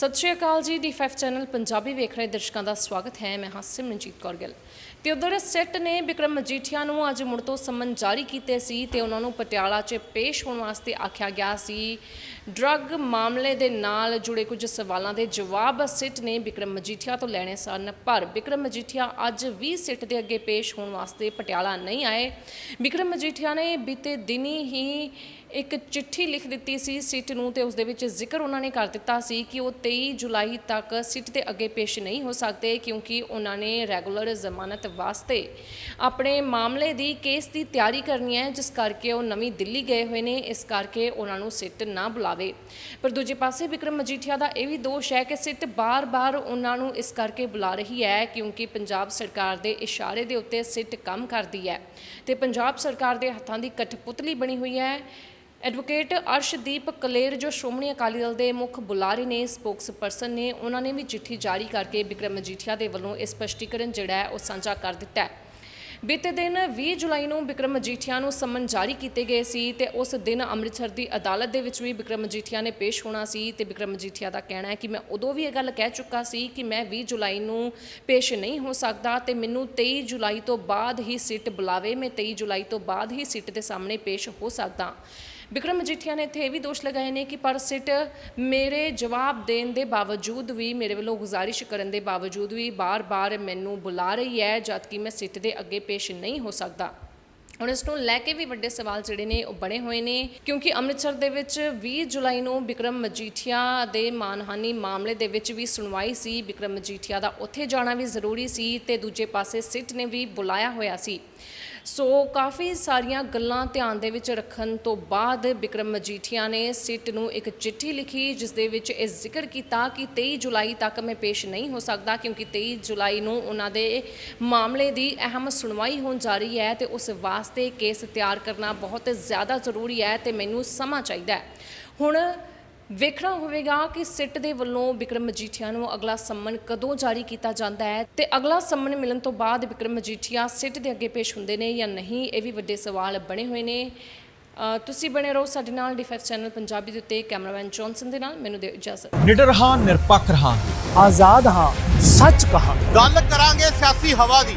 ਸਤਿ ਸ਼੍ਰੀ ਅਕਾਲ ਜੀ D5 channel Punjabi ਵੇਖ ਰਹੇ ਦਰਸ਼ਕਾਂ ਦਾ ਸਵਾਗਤ ਹੈ। ਮੈਂ ਹਾਂ ਸਿਮਰਨਜੀਤ ਕੌਰ ਗਿੱਲ। ਤੇ ਉਧਰ ਸੈੱਟ ਨੇ ਵਿਕਰਮ ਮਜੀਠੀਆ ਨੂੰ ਅੱਜ ਮੁੜ ਤੋਂ ਸਮਨ ਜਾਰੀ ਕੀਤੇ ਸੀ ਤੇ ਉਹਨਾਂ ਨੂੰ ਪਟਿਆਲਾ 'ਚ ਪੇਸ਼ ਹੋਣ ਵਾਸਤੇ ਆਖਿਆ ਗਿਆ ਸੀ। ਡਰੱਗ ਮਾਮਲੇ ਦੇ ਨਾਲ ਜੁੜੇ ਕੁਝ ਸਵਾਲਾਂ ਦੇ ਜਵਾਬ ਸਿੱਟ ਨੇ ਵਿਕਰਮ ਮਜੀਠੀਆ ਤੋਂ ਲੈਣੇ ਸਨ, ਪਰ ਵਿਕਰਮ ਮਜੀਠੀਆ ਅੱਜ ਵੀ ਸਿੱਟ ਦੇ ਅੱਗੇ ਪੇਸ਼ ਹੋਣ ਵਾਸਤੇ ਪਟਿਆਲਾ ਨਹੀਂ ਆਏ। ਵਿਕਰਮ ਮਜੀਠੀਆ ਨੇ ਬੀਤੇ ਦਿਨੀ ਹੀ ਇੱਕ ਚਿੱਠੀ ਲਿਖ ਦਿੱਤੀ ਸੀ ਸਿੱਟ ਨੂੰ ਤੇ ਉਸ ਦੇ ਵਿੱਚ ਜ਼ਿਕਰ ਉਹਨਾਂ ਨੇ ਕਰ ਦਿੱਤਾ ਸੀ ਕਿ ਉਹ 23 ਜੁਲਾਈ ਤੱਕ ਸਿੱਟ ਦੇ ਅੱਗੇ ਪੇਸ਼ ਨਹੀਂ ਹੋ ਸਕਦੇ ਕਿਉਂਕਿ ਉਹਨਾਂ ਨੇ ਰੈਗੂਲਰ ਜ਼ਮਾਨਤ ਵਾਸਤੇ ਆਪਣੇ ਮਾਮਲੇ ਦੀ ਕੇਸ ਦੀ ਤਿਆਰੀ ਕਰਨੀ ਹੈ, ਜਿਸ ਕਰਕੇ ਉਹ ਨਵੀਂ ਦਿੱਲੀ ਗਏ ਹੋਏ ਨੇ। ਇਸ ਕਰਕੇ ਉਹਨਾਂ ਨੂੰ ਸਿੱਟ ਨਾ ਬੁਲਾਵੇ। ਪਰ ਦੂਜੇ ਪਾਸੇ ਵਿਕਰਮ ਮਜੀਠੀਆ ਦਾ ਇਹ ਵੀ ਦੋਸ਼ ਹੈ ਕਿ ਸਿੱਟ ਬਾਰ-ਬਾਰ ਉਹਨਾਂ ਨੂੰ ਇਸ ਕਰਕੇ ਬੁਲਾ ਰਹੀ ਹੈ ਕਿਉਂਕਿ ਪੰਜਾਬ ਸਰਕਾਰ ਦੇ ਇਸ਼ਾਰੇ ਦੇ ਉੱਤੇ ਸਿੱਟ ਕੰਮ ਕਰਦੀ ਹੈ ਤੇ ਪੰਜਾਬ ਸਰਕਾਰ ਦੇ ਹੱਥਾਂ ਦੀ ਕਠਪੁਤਲੀ ਬਣੀ ਹੋਈ ਹੈ। ਐਡਵੋਕੇਟ ਅਰਸ਼ਦੀਪ ਕਲੇਰ ਜੋ ਸ਼੍ਰੋਮਣੀ ਅਕਾਲੀ ਦਲ ਦੇ ਮੁੱਖ ਬੁਲਾਰੇ ਨੇ ਸਪੋਕਸਪਰਸਨ ਨੇ, ਉਹਨਾਂ ਨੇ ਵੀ ਚਿੱਠੀ ਜਾਰੀ ਕਰਕੇ ਬਿਕਰਮ ਮਜੀਠੀਆ ਦੇ ਵੱਲੋਂ ਇਹ ਸਪਸ਼ਟੀਕਰਨ ਜਿਹੜਾ ਹੈ, ਉਹ ਸਾਂਝਾ ਕਰ ਦਿੱਤਾ ਹੈ। ਬੀਤੇ ਦਿਨ 20 ਜੁਲਾਈ ਨੂੰ ਬਿਕਰਮ ਮਜੀਠੀਆ ਨੂੰ ਸਮਨ ਜਾਰੀ ਕੀਤੇ ਗਏ ਸੀ ਤੇ ਉਸ ਦਿਨ ਅੰਮ੍ਰਿਤਸਰ ਦੀ ਅਦਾਲਤ ਦੇ ਵਿੱਚ ਵੀ ਬਿਕਰਮ ਮਜੀਠੀਆ ਨੇ ਪੇਸ਼ ਹੋਣਾ ਸੀ ਤੇ ਬਿਕਰਮ ਮਜੀਠੀਆ ਦਾ ਕਹਿਣਾ ਹੈ ਕਿ ਮੈਂ ਉਦੋਂ ਵੀ ਇਹ ਗੱਲ ਕਹਿ ਚੁੱਕਾ ਸੀ ਕਿ ਮੈਂ 20 ਜੁਲਾਈ ਨੂੰ ਪੇਸ਼ ਨਹੀਂ ਹੋ ਸਕਦਾ ਤੇ ਮੈਨੂੰ 23 ਜੁਲਾਈ ਤੋਂ ਬਾਅਦ ਹੀ ਸਿੱਟ ਬੁਲਾਵੇ, ਮੈਂ 23 ਜੁਲਾਈ ਤੋਂ ਬਾਅਦ ਹੀ ਸਿੱਟ ਦੇ ਸਾਹਮਣੇ ਪੇਸ਼ ਹੋ ਸਕਦਾ। ਵਿਕਰਮ ਮਜੀਠੀਆ ਨੇ ਇੱਥੇ ਇਹ ਵੀ ਦੋਸ਼ ਲਗਾਏ ਨੇ ਕਿ ਪਰ ਸਿੱਟ ਮੇਰੇ ਜਵਾਬ ਦੇਣ ਦੇ ਬਾਵਜੂਦ ਵੀ, ਮੇਰੇ ਵੱਲੋਂ ਗੁਜ਼ਾਰਿਸ਼ ਕਰਨ ਦੇ ਬਾਵਜੂਦ ਵੀ ਬਾਰ-ਬਾਰ ਮੈਨੂੰ ਬੁਲਾ ਰਹੀ ਹੈ, ਜਦ ਕਿ ਮੈਂ ਸਿੱਟ ਦੇ ਅੱਗੇ ਪੇਸ਼ ਨਹੀਂ ਹੋ ਸਕਦਾ। ਹੁਣ ਇਸ ਨੂੰ ਲੈ ਕੇ ਵੀ ਵੱਡੇ ਸਵਾਲ ਜਿਹੜੇ ਨੇ, ਉਹ ਬਣੇ ਹੋਏ ਨੇ, ਕਿਉਂਕਿ ਅੰਮ੍ਰਿਤਸਰ ਦੇ ਵਿੱਚ 20 ਜੁਲਾਈ ਨੂੰ ਵਿਕਰਮ ਮਜੀਠੀਆ ਦੇ ਮਾਨਹਾਨੀ ਮਾਮਲੇ ਦੇ ਵਿੱਚ ਵੀ ਸੁਣਵਾਈ ਸੀ। ਵਿਕਰਮ ਮਜੀਠੀਆ ਦਾ ਉੱਥੇ ਜਾਣਾ ਵੀ ਜ਼ਰੂਰੀ ਸੀ ਤੇ ਦੂਜੇ ਪਾਸੇ ਸਿੱਟ ਨੇ ਵੀ ਬੁਲਾਇਆ ਹੋਇਆ ਸੀ। ਸੋ ਕਾਫੀ ਸਾਰੀਆਂ ਗੱਲਾਂ ਧਿਆਨ ਦੇ ਵਿੱਚ ਰੱਖਣ ਤੋਂ ਬਾਅਦ ਬਿਕਰਮ ਮਜੀਠੀਆ ਨੇ ਸਿੱਟ ਨੂੰ ਇੱਕ ਚਿੱਠੀ ਲਿਖੀ, ਜਿਸ ਦੇ ਵਿੱਚ ਇਹ ਜ਼ਿਕਰ ਕੀਤਾ ਕਿ 23 ਜੁਲਾਈ ਤੱਕ ਮੈਂ ਪੇਸ਼ ਨਹੀਂ ਹੋ ਸਕਦਾ ਕਿਉਂਕਿ 23 ਜੁਲਾਈ ਨੂੰ ਉਹਨਾਂ ਦੇ ਮਾਮਲੇ ਦੀ ਅਹਿਮ ਸੁਣਵਾਈ ਹੋਣ ਜਾ ਰਹੀ ਹੈ ਤੇ ਉਸ ਵਾਸਤੇ ਕੇਸ ਤਿਆਰ ਕਰਨਾ ਬਹੁਤ ਜ਼ਿਆਦਾ ਜ਼ਰੂਰੀ ਹੈ ਤੇ ਮੈਨੂੰ ਸਮਾਂ ਚਾਹੀਦਾ ਹੈ। ਹੁਣ ਵੇਖਣਾ ਹੋਵੇਗਾ ਕਿ ਸਿੱਟ ਦੇ ਵੱਲੋਂ ਵਿਕਰਮ ਮਜੀਠੀਆ ਨੂੰ ਅਗਲਾ ਸੰਮਨ ਕਦੋਂ ਜਾਰੀ ਕੀਤਾ ਜਾਂਦਾ ਹੈ ਤੇ ਅਗਲਾ ਸੰਮਨ ਮਿਲਣ ਤੋਂ ਬਾਅਦ ਵਿਕਰਮ ਮਜੀਠੀਆ ਸਿੱਟ ਦੇ ਅੱਗੇ ਪੇਸ਼ ਹੁੰਦੇ ਨੇ ਜਾਂ ਨਹੀਂ ਇਹ ਵੀ ਵੱਡੇ ਸਵਾਲ ਬਣੇ ਹੋਏ ਨੇ। ਤੁਸੀਂ ਬਣੇ ਰਹੋ ਸਾਡੇ ਨਾਲ ਡੀ5 ਚੈਨਲ ਪੰਜਾਬੀ ਦੇ ਉੱਤੇ ਕੈਮਰਾਮੈਨ ਜੌਨਸਨ ਦੇ ਨਾਲ ਮੈਨੂੰ ਦਿਓ ਇਜਾਜ਼ਤ। ਨਿਡਰ ਹਾਂ ਨਿਰਪੱਖ ਹਾਂ ਆਜ਼ਾਦ ਹਾਂ ਸੱਚ ਕਹਾਂ ਗੱਲ ਕਰਾਂਗੇ ਸਿਆਸੀ ਹਵਾ ਦੀ।